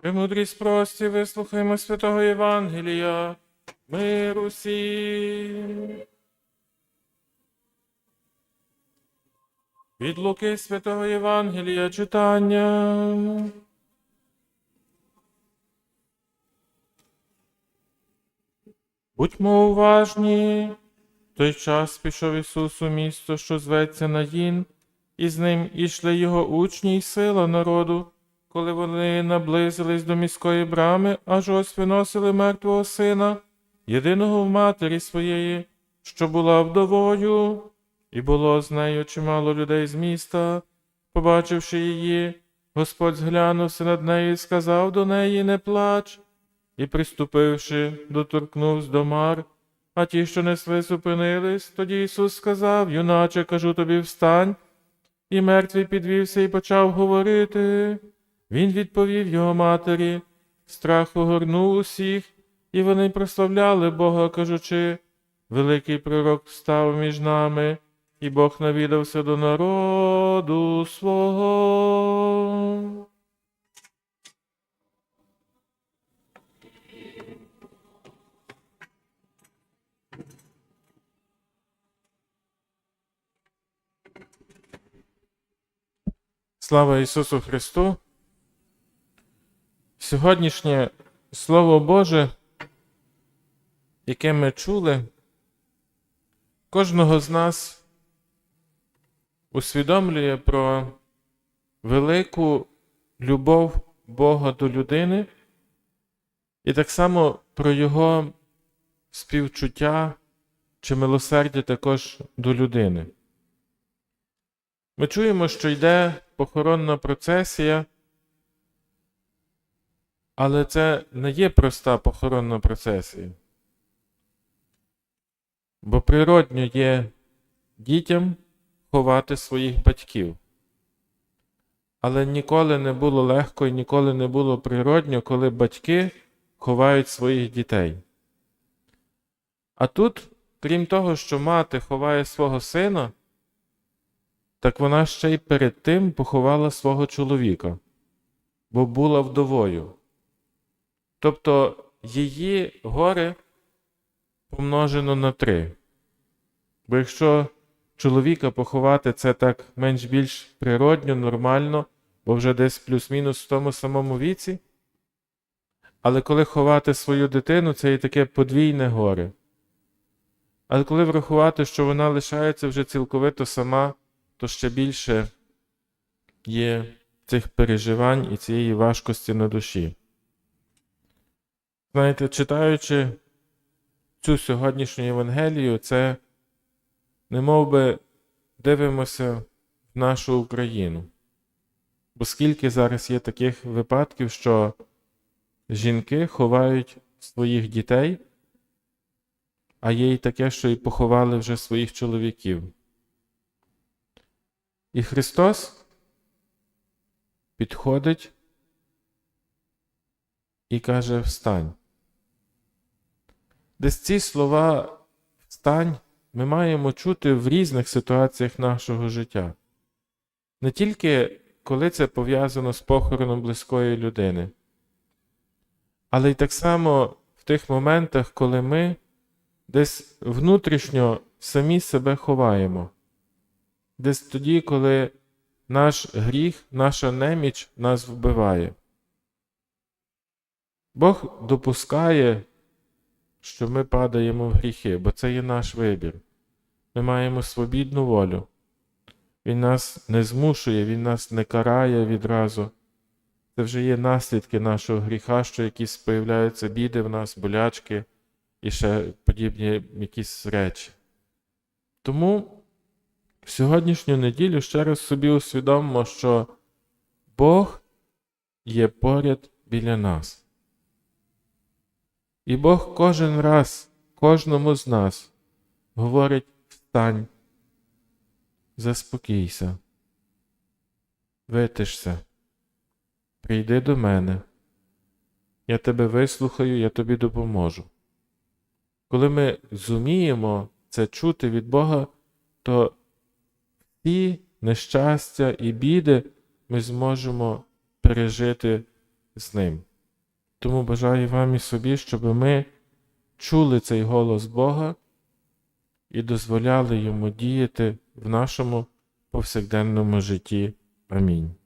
Премудрість прості, вислухаймо святого Євангелія, мир усім. Від Луки святого Євангелія читання. Будьмо уважні. В той час пішов Ісус у місто, що зветься Наїн, і з ним ішли його учні й сила народу. Коли вони наблизились до міської брами, аж ось виносили мертвого сина, єдиного в матері своєї, що була вдовою, і було з нею чимало людей з міста. Побачивши її, Господь зглянувся над нею і сказав до неї не плач, і, приступивши, доторкнувся до мар, а ті, що несли, зупинились, тоді Ісус сказав, юначе, кажу тобі, встань. І мертвий підвівся і почав говорити. Він відповів його матері, страх огорнув усіх, і вони прославляли Бога, кажучи, великий пророк став між нами, і Бог навідався до народу свого. Слава Ісусу Христу! Сьогоднішнє Слово Боже, яке ми чули, кожного з нас усвідомлює про велику любов Бога до людини і так само про Його співчуття чи милосердя також до людини. Ми чуємо, що йде похоронна процесія. Але це не є проста похоронна процесія. Бо природньо є дітям ховати своїх батьків. Але ніколи не було легко і ніколи не було природньо, коли батьки ховають своїх дітей. А тут, крім того, що мати ховає свого сина, так вона ще й перед тим поховала свого чоловіка, бо була вдовою. Тобто її горе помножено на три. Бо якщо чоловіка поховати це так менш-більш природньо, нормально, бо вже десь плюс-мінус в тому самому віці. Але коли ховати свою дитину, це і таке подвійне горе. Але коли врахувати, що вона лишається вже цілковито сама, то ще більше є цих переживань і цієї важкості на душі. Знаєте, читаючи цю сьогоднішню Євангелію, це не би дивимося в нашу Україну. Бо скільки зараз є таких випадків, що жінки ховають своїх дітей, а є і таке, що і поховали вже своїх чоловіків. І Христос підходить і каже: Встань. Десь ці слова встань ми маємо чути в різних ситуаціях нашого життя. Не тільки коли це пов'язано з похороном близької людини, але й так само в тих моментах, коли ми десь внутрішньо самі себе ховаємо, десь тоді, коли наш гріх, наша неміч нас вбиває. Бог допускає, що ми падаємо в гріхи, бо це є наш вибір. Ми маємо свобідну волю. Він нас не змушує, Він нас не карає відразу. Це вже є наслідки нашого гріха, що якісь появляються біди в нас, болячки і ще подібні якісь речі. Тому в сьогоднішню неділю ще раз собі усвідомимо, що Бог є поряд біля нас. І Бог кожен раз, кожному з нас говорить встань, заспокійся, витишся, прийди до мене, я тебе вислухаю, я тобі допоможу. Коли ми зуміємо це чути від Бога, то всі нещастя і біди ми зможемо пережити з ним. Тому бажаю вам і собі, щоб ми чули цей голос Бога і дозволяли йому діяти в нашому повсякденному житті. Амінь.